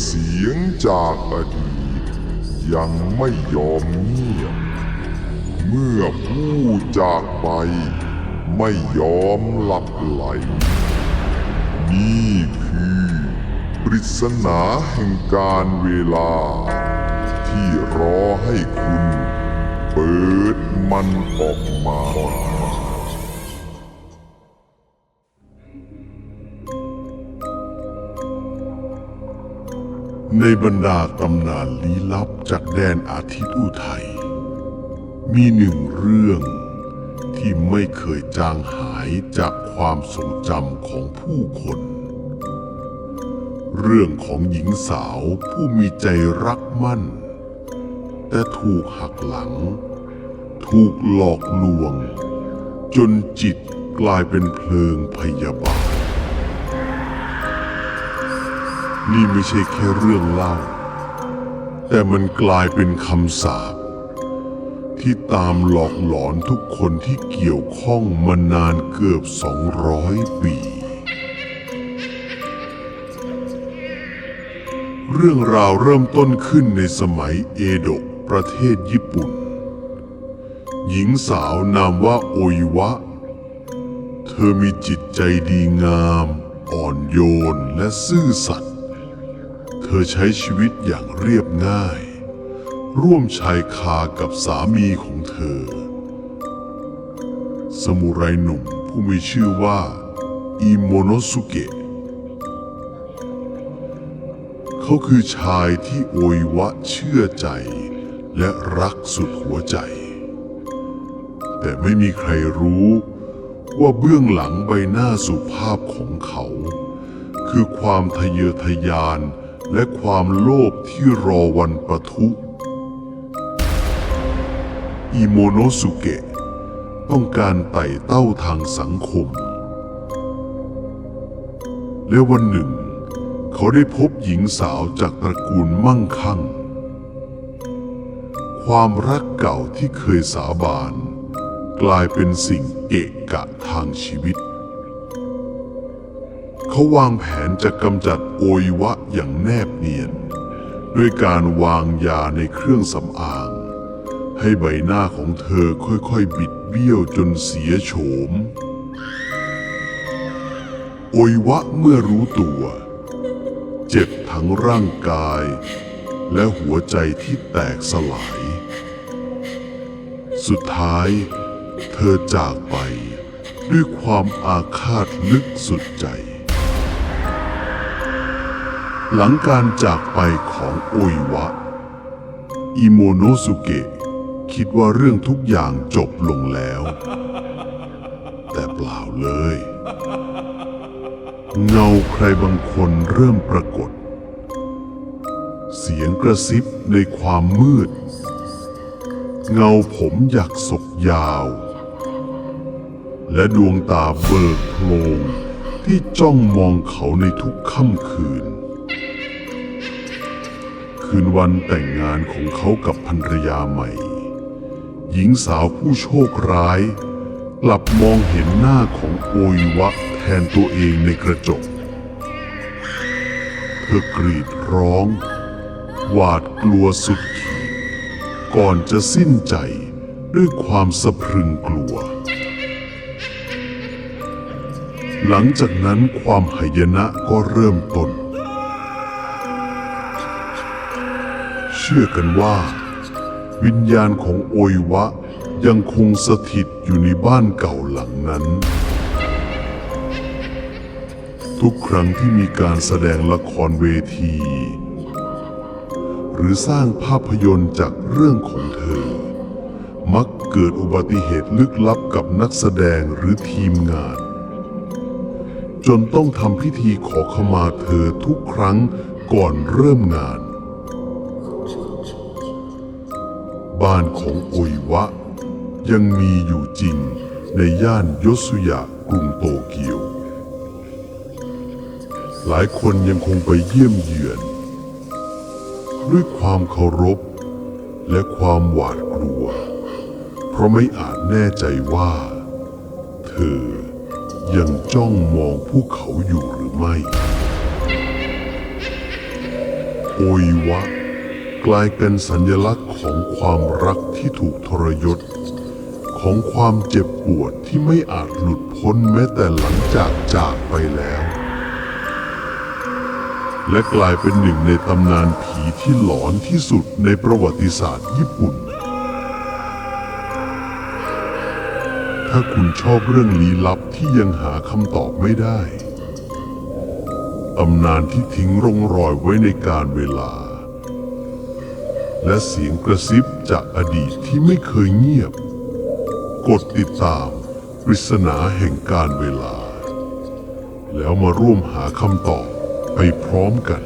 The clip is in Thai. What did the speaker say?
เสียงจากอดีต ยังไม่ยอมเงียบ เมื่อผู้จากไป ไม่ยอมหลับไหล นี่คือปริศนาแห่งการเวลา ที่รอให้คุณ เปิดมันออกมา ในบรรดาตำนานลี้ลับจากแดนอาทิตย์อุทัย มีหนึ่งเรื่องที่ไม่เคยจางหายจากความทรงจำของผู้คน เรื่องของหญิงสาวผู้มีใจรักมั่น แต่ถูกหักหลัง ถูกหลอกลวง จนจิตกลายเป็นเพลิงพยาบาท นี่ไม่ใช่แค่เรื่องเล่า แต่มันกลายเป็นคำสาปที่ตามหลอกหลอนทุกคนที่เกี่ยวข้องมานานเกือบ 200 ปี เรื่องราวเริ่มต้นขึ้นในสมัยเอโดะประเทศญี่ปุ่น หญิงสาวนามว่าโอยวะ เธอมีจิตใจดีงาม อ่อนโยนและซื่อสัตย์ อใช้ชีวิตอย่างเรียบง่าย ร่วมชายคากับสามีของเธอ สมุไรหนุ่มผู้มีชื่อว่าอิโมโนสุเกะเขาคือชายที่โอยวะเชื่อใจ และรักสุดหัวใจ แต่ไม่มีใครรู้ว่าเบื้องหลังใบหน้าสุภาพของเขา คือความทะเยอทะยาน และความโลภที่รอวันประทุอิโมโนสุเกะต้องการไต่เต้าทางสังคม และวันหนึ่ง เขาได้พบหญิงสาวจากตระกูลมั่งคั่ง ความรักเก่าที่เคยสาบาน กลายเป็นสิ่งเกะกะทางชีวิต เขาวางแผนจะกำจัดโอยวะอย่างแนบเนียน ด้วยการวางยาในเครื่องสำอาง ให้ใบหน้าของเธอค่อยๆ บิดเบี้ยวจนเสียโฉม โอยวะเมื่อรู้ตัว เจ็บทั้งร่างกาย และหัวใจที่แตกสลาย สุดท้ายเธอจากไปด้วยความอาฆาตลึกสุดใจ หลังการจากไปของโอยวะ อิโมโนสุเกะคิดว่าเรื่องทุกอย่างจบลงแล้ว แต่เปล่าเลย เงาใครบางคนเริ่มปรากฏ เสียงกระซิบในความมืด เงาผมอยากศกยาว และดวงตาเบิกโพลงที่จ้องมองเขาในทุกค่ำคืน คืนวันแต่งงานของเขากับภรรยาใหม่ หญิงสาวผู้โชคร้าย กลับมองเห็นหน้าของโอยวะแทนตัวเองในกระจก เธอกรีดร้อง หวาดกลัวสุดขีดก่อนจะสิ้นใจด้วยความสะพรึงกลัว หลังจากนั้นความหายนะก็เริ่มต้น ชื่อกันว่า วิญญาณของโอยวะยังคงสถิตอยู่ในบ้านเก่าหลังนั้น ทุกครั้งที่มีการแสดงละครเวที หรือสร้างภาพยนตร์จากเรื่องของเธอ มักเกิดอุบัติเหตุลึกลับกับนักแสดงหรือทีมงาน จนต้องทำพิธีขอขมาเธอทุกครั้งก่อนเริ่มงาน บ้านของโอยวะ ยังมีอยู่จริงในย่านยสุยะกรุงโตเกียว หลายคนยังคงไปเยี่ยมเยือน ด้วยความเคารพ และความหวาดกลัว เพราะไม่อาจแน่ใจว่า เธอยังจ้องมองพวกเขาอยู่หรือไม่ โอยวะ กลายเป็นสัญลักษณ์ของความรักที่ถูกทรยศ ของความเจ็บปวดที่ไม่อาจหลุดพ้นแม้แต่หลังจากจากไปแล้ว และกลายเป็นหนึ่งในตำนานผีที่หลอนที่สุดในประวัติศาสตร์ญี่ปุ่น ถ้าคุณชอบเรื่องลี้ลับที่ยังหาคำตอบไม่ได้ ตำนานที่ทิ้งร่องรอยไว้ในการเวลา และเสียงกระซิบจากอดีตที่ไม่เคยเงียบ กดติดตามปริศนาแห่งการเวลา แล้วมาร่วมหาคำตอบไปพร้อมกัน